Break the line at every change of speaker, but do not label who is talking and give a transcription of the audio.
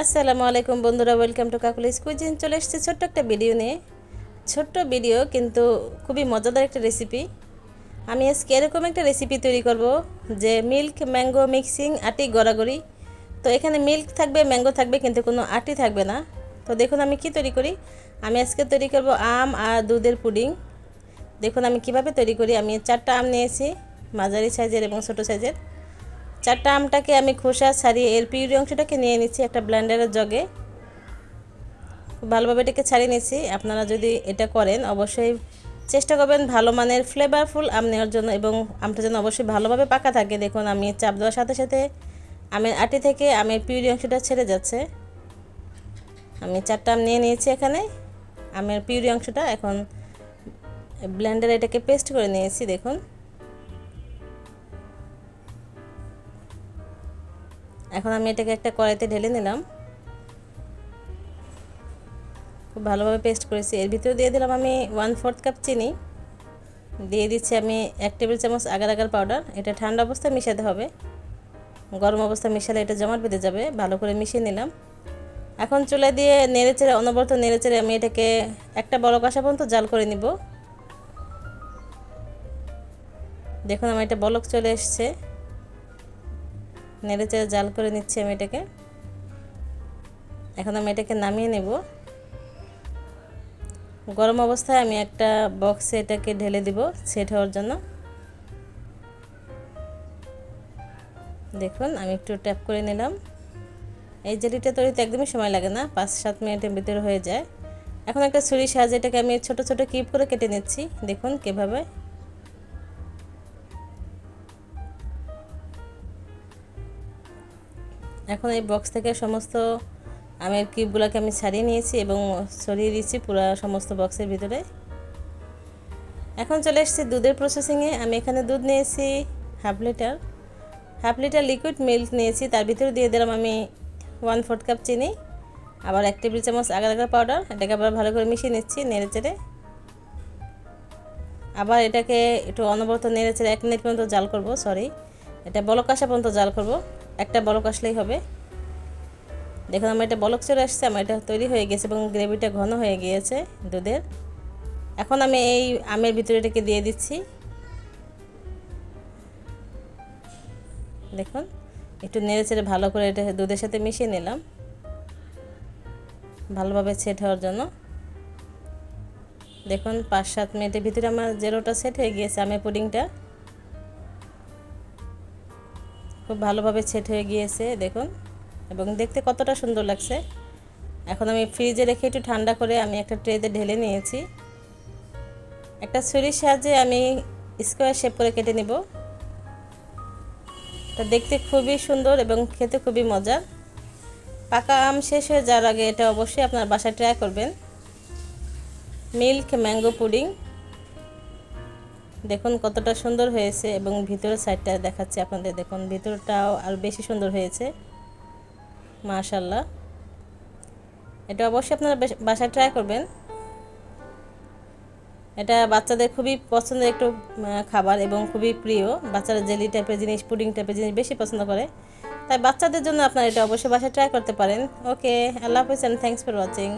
আসসালামু আলাইকুম বন্ধুরা ওয়েলকাম টু কাকুলি কুইজিন চলে এসেছি ছোট্ট একটা ভিডিও নিয়ে। ছোট্ট ভিডিও কিন্তু খুবই মজাদার একটা রেসিপি আমি আজকে এরকম একটা রেসিপি তৈরি করব যে মিল্ক ম্যাঙ্গো মিক্সিং আটি গড়াগড়ি। তো এখানে মিল্ক থাকবে ম্যাঙ্গো থাকবে, কিন্তু কোনো আটি থাকবে না। তো দেখুন আমি কি তৈরি করি। আমি আজকে তৈরি করব আম আর দুধের পুডিং। দেখুন আমি কীভাবে তৈরি করি। আমি চারটা আম নিয়েছি, মাঝারি সাইজের এবং ছোটো সাইজের। চারটা আমটাকে আমি খোসা ছাড়িয়ে এর পিউরি অংশটাকে নিয়ে নিচ্ছি একটা ব্লেন্ডারের জগে। খুব ভালোভাবে এটাকে ছাড়িয়ে নিচ্ছি। আপনারা যদি এটা করেন, অবশ্যই চেষ্টা করবেন ভালো মানের ফ্লেভারফুল আম নেওয়ার জন্য এবং আমটা যেন অবশ্যই ভালোভাবে পাকা থাকে। দেখুন, আমি চাপ দেওয়ার সাথে সাথে আমের আটি থেকে আমের পিউরি অংশটা ছেড়ে যাচ্ছে। আমি চারটা আম নিয়ে নিয়েছি এখানে। আমের পিউরি অংশটা এখন ব্লেন্ডারে এটাকে পেস্ট করে নিয়েছি, দেখুন। এখন আমি এটাকে একটা কড়াইতে ঢেলে নিলাম। খুব ভালোভাবে পেস্ট করেছি। এর ভিতরে দিয়ে দিলাম আমি ওয়ান ফোর্থ কাপ চিনি। দিয়ে দিচ্ছি আমি এক টেবিল চামচ আগার আগার পাউডার। এটা ঠান্ডা অবস্থায় মিশাতে হবে। গরম অবস্থায় মিশালে এটা জমাট বেঁধে যাবে। ভালো করে মিশিয়ে নিলাম। এখন চুলা দিয়ে নেড়ে চেড়ে অনবরত নেড়ে চেড়ে আমি এটাকে একটা বড় কষা পর্যন্ত জাল করে নিব। দেখুন আমার এটা বলক চলে এসছে। নেড়ে চেড়ে জাল করে নিচ্ছি আমি এটাকে। এখন আমি এটাকে নামিয়ে নেব। গরম অবস্থায় আমি একটা বক্সে এটাকে ঢেলে দিব সেট হওয়ার জন্য। দেখুন, আমি একটু ট্যাপ করে নিলাম। এই জেলিটা তৈরিতে একদমই সময় লাগে না, পাঁচ সাত মিনিটের ভিতরে হয়ে যায়। এখন একটা ছুরি সাহায্যে এটাকে আমি ছোট ছোট কিপ করে কেটে নিচ্ছি। দেখুন কীভাবে এখন এই বক্স থেকে সমস্ত আমের কিউবগুলোকে আমি ছাড়িয়ে নিয়েছি এবং ছড়িয়ে দিয়েছি পুরো সমস্ত বক্সের ভিতরে। এখন চলে এসেছি দুধের প্রসেসিংয়ে আমি এখানে দুধ নিয়েছি half litre half litre liquid milk নিয়েছি, তার ভিতরে দিয়ে দিলাম আমি ওয়ান ফোর্থ কাপ চিনি, আবার এক টেবিল চামচ আগার আগার পাউডার এটাকে আবার ভালো করে মিশিয়ে নিচ্ছি নেড়ে চেড়ে। আবার এটাকে একটু অনবরত নেড়ে চেড়ে এক মিনিট পর্যন্ত জাল করব সরি এটা বলক আসা পর্যন্ত জাল করব। একটা বলক আসলেই হবে। দেখুন, আমার এটা বলক চলে আসছে, আমার এটা তৈরি হয়ে গেছে এবং গ্রেভিটা ঘন হয়ে গিয়েছে দুধের। এখন আমি এই আমের ভিতরে এটাকে দিয়ে দিচ্ছি। দেখুন, একটু নেড়ে চেড়ে ভালো করে এটা দুধের সাথে মিশিয়ে নিলাম। ভালোভাবে সেট হওয়ার জন্য। দেখুন, পাঁচ সাত মিনিটের ভিতরে আমার জেরোটা সেট হয়ে গিয়েছে আমের পুডিংটা। খুব ভালোভাবে সেট হয়ে গিয়েছে, দেখুন। এবং দেখতে কতটা সুন্দর লাগছে। এখন আমি ফ্রিজে রেখে একটু ঠান্ডা করে আমি একটা ট্রেতে ঢেলে নিয়েছি। একটা ছুরির সাহায্যে আমি স্কোয়ার শেপ করে কেটে নিব। এটা দেখতে খুবই সুন্দর এবং খেতে খুবই মজার পাকা আম শেষ হয়ে যাওয়ার আগে এটা অবশ্যই আপনার বাসায় ট্রাই করবেন। মিল্ক ম্যাঙ্গো পুডিং দেখুন কতটা সুন্দর হয়েছে এবং ভিতরের সাইডটা দেখাচ্ছি আপনাদের। দেখুন, ভিতরটাও আরও বেশি সুন্দর হয়েছে। মাশাল্লাহ এটা অবশ্যই আপনারা বাসায় ট্রাই করবেন। এটা বাচ্চাদের খুবই পছন্দের একটু খাবার এবং খুবই প্রিয়। বাচ্চারা জেলি টাইপের জিনিস পুডিং টাইপের জিনিস বেশি পছন্দ করে। তাই বাচ্চাদের জন্য আপনারা এটা অবশ্যই বাসায় ট্রাই করতে পারেন। ওকে আল্লাহ হাফিজ অ্যান্ড থ্যাংকস ফর ওয়াচিং